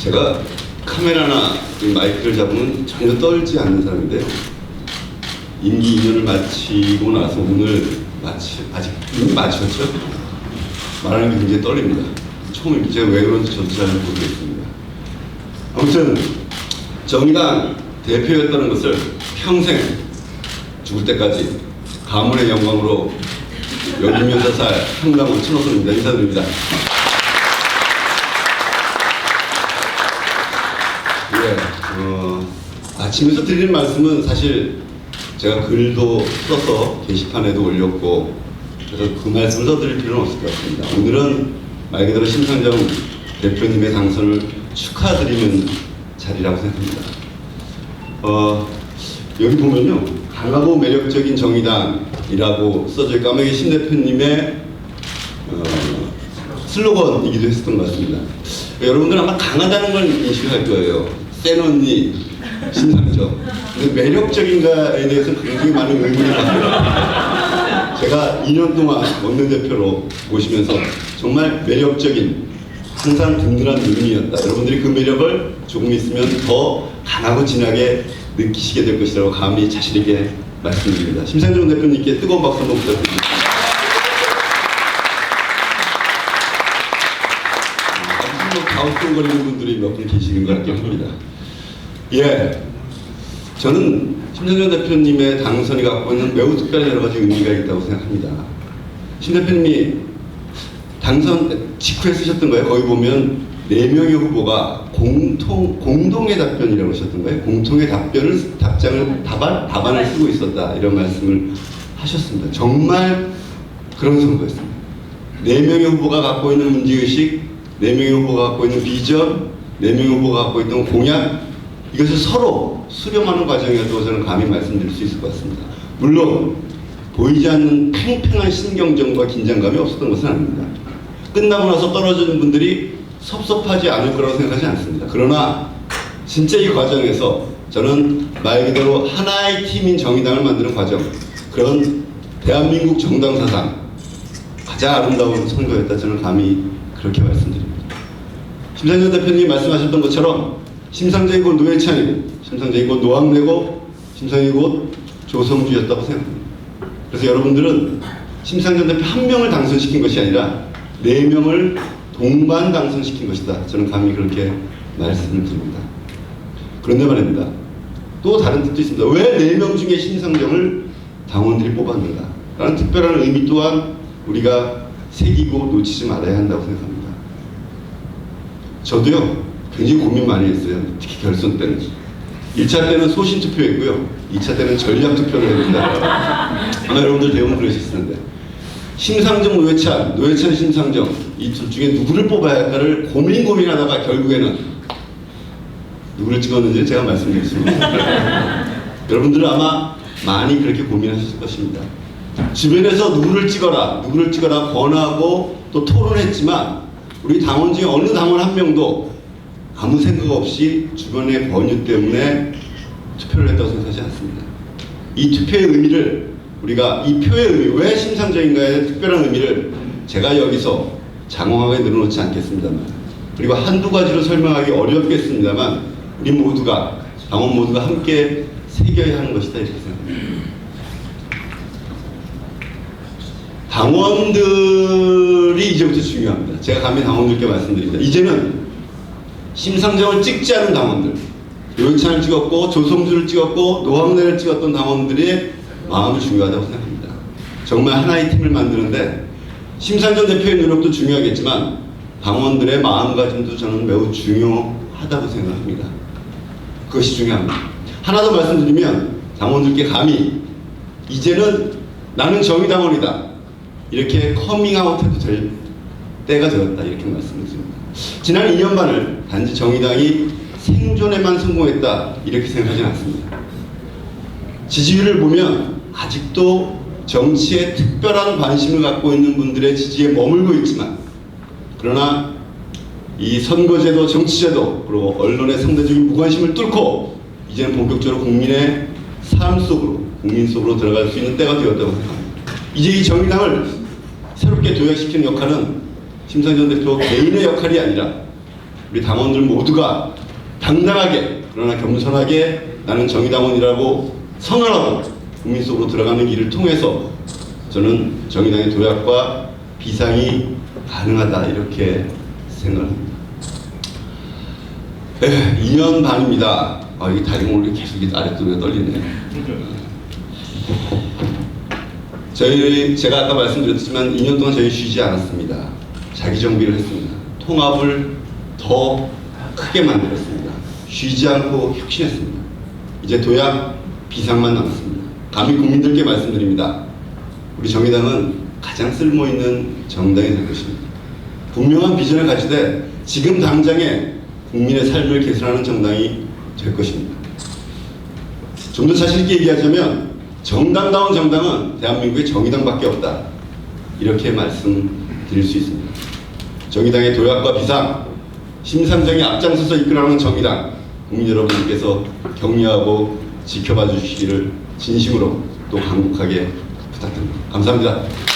제가 카메라나 이 마이크를 잡으면 전혀 떨지 않는 사람인데요. 임기 2년을 마치고 나서 오늘 마치 아직 이미 마쳤죠? 말하는 게 굉장히 떨립니다. 처음입니다. 제가 왜 그런지 저도 잘 모르겠습니다. 아무튼 정의당 대표였다는 것을 평생 죽을 때까지 가문의 영광으로 여기면서 살 한강 원 천호선입니다. 인사드립니다. 예, 어, 아침에서 드리는 말씀은 사실 제가 글도 써서 게시판에도 올렸고 그래서 그 말씀을 더 드릴 필요는 없을 것 같습니다. 오늘은 말 그대로 심상정 대표님의 당선을 축하드리는 자리라고 생각합니다. 어, 여기 보면요. 강하고 매력적인 정의당이라고 써져 있고 이게 신 대표님의 어, 슬로건이기도 했었던 것 같습니다. 여러분들 아마 강하다는 걸 인식할 거예요. 신상정. 근데 매력적인가에 대해서 굉장히 많은 의문을 갖고 제가 2년 동안 원내대표로 모시면서 정말 매력적인 항상 든든한 의미였다. 여러분들이 그 매력을 조금 있으면 더 강하고 진하게 느끼시게 될 것이라고 감히 자신있게 말씀드립니다. 심상정 대표님께 뜨거운 박수 한번 부탁드립니다. 뭐 가혹성거리는 분들이 몇 분 계시는 것 같긴 합니다. 예. 저는 심정현 대표님의 당선이 갖고 있는 매우 특별한 여러 가지 의미가 있다고 생각합니다. 심 대표님이 당선 직후에 쓰셨던 거예요. 거기 보면 네 명의 후보가 공통 공동의 답변이라고 하셨던 거예요. 공통의 답변을 답장을 답안 답안을 쓰고 있었다 이런 말씀을 하셨습니다. 정말 그런 선거였습니다. 네 명의 후보가 갖고 있는 문제의식, 네 명의 후보가 갖고 있는 비전, 네 명의 후보가 갖고 있던 공약, 이것을 서로 수렴하는 과정이었다고 저는 감히 말씀드릴 수 있을 것 같습니다. 물론, 보이지 않는 팽팽한 신경전과 긴장감이 없었던 것은 아닙니다. 끝나고 나서 떨어지는 분들이 섭섭하지 않을 거라고 생각하지 않습니다. 그러나, 진짜 이 과정에서 저는 말 그대로 하나의 팀인 정의당을 만드는 과정, 그런 대한민국 정당 사상, 가장 아름다운 선거였다 저는 감히 그렇게 말씀드립니다. 심상정 대표님이 말씀하셨던 것처럼 심상정이 곧 노회찬이고 심상정이 곧 노학래고 심상정이 곧 조성주였다고 생각합니다. 그래서 여러분들은 심상정 대표 한 명을 당선시킨 것이 아니라 네 명을 동반 당선시킨 것이다. 저는 감히 그렇게 말씀을 드립니다. 그런데 말입니다. 또 다른 뜻도 있습니다. 왜 네 명 중에 심상정을 당원들이 뽑았는가? 라는 특별한 의미 또한 우리가 새기고 놓치지 말아야 한다고 생각합니다. 저도요, 굉장히 고민 많이 했어요. 특히 결선 때는. 1차 때는 소신 투표했고요. 2차 때는 전략 투표를 했습니다. 아마 여러분들 대부분 그러셨을 텐데. 심상정, 노회찬, 노회찬, 심상정 이 둘 중에 누구를 뽑아야 할까를 고민 고민하다가 결국에는 누구를 찍었는지 제가 말씀드리겠습니다. 여러분들은 아마 많이 그렇게 고민하셨을 것입니다. 주변에서 누구를 찍어라, 누구를 찍어라 권하고 또 토론했지만 우리 당원 중에 어느 당원 한 명도 아무 생각 없이 주변의 권유 때문에 투표를 했다고 생각하지 않습니다. 이 투표의 의미를 우리가 이 표의 의미, 왜 심상정인가의 특별한 의미를 제가 여기서 장황하게 늘어놓지 않겠습니다만 그리고 한두 가지로 설명하기 어렵겠습니다만 우리 모두가 당원 모두가 함께 새겨야 하는 것이다 이렇게 생각합니다. 당원들 이 이제부터 중요합니다. 제가 감히 당원들께 말씀드립니다. 이제는 심상정을 찍지 않은 당원들, 노영찬을 찍었고 조성주를 찍었고 노학래를 찍었던 당원들의 마음이 중요하다고 생각합니다. 정말 하나의 팀을 만드는데 심상정 대표의 노력도 중요하겠지만 당원들의 마음가짐도 저는 매우 중요하다고 생각합니다. 그것이 중요합니다. 하나 더 말씀드리면 당원들께 감히 이제는 나는 정의당원이다. 이렇게 커밍아웃 해도 될 때가 되었다. 이렇게 말씀드립니다. 지난 2년 반을 단지 정의당이 생존에만 성공했다. 이렇게 생각하지는 않습니다. 지지율을 보면 아직도 정치에 특별한 관심을 갖고 있는 분들의 지지에 머물고 있지만 그러나 이 선거제도, 정치제도 그리고 언론의 상대적인 무관심을 뚫고 이제는 본격적으로 국민의 삶 속으로 국민 속으로 들어갈 수 있는 때가 되었다고 생각합니다. 이제 이 정의당을 새롭게 도약시키는 역할은 심상정 대표 개인의 역할이 아니라 우리 당원들 모두가 당당하게 그러나 겸손하게 나는 정의당원이라고 선언하고 국민 속으로 들어가는 길을 통해서 저는 정의당의 도약과 비상이 가능하다 이렇게 생각합니다. 네, 2년 반입니다. 아, 이게 다리 오늘 계속 아랫도리가 떨리네. 저희 제가 아까 말씀드렸지만 2년 동안 저희 쉬지 않았습니다. 자기 정비를 했습니다. 통합을 더 크게 만들었습니다. 쉬지 않고 혁신했습니다. 이제 도약 비상만 남았습니다. 감히 국민들께 말씀드립니다. 우리 정의당은 가장 쓸모 있는 정당이 될 것입니다. 분명한 비전을 가지되 지금 당장에 국민의 삶을 개선하는 정당이 될 것입니다. 좀 더 자신 있게 얘기하자면 정당다운 정당은 대한민국의 정의당밖에 없다. 이렇게 말씀드릴 수 있습니다. 정의당의 도약과 비상, 심상정이 앞장서서 이끌어가는 정의당, 국민 여러분께서 격려하고 지켜봐 주시기를 진심으로 또 강국하게 부탁드립니다. 감사합니다.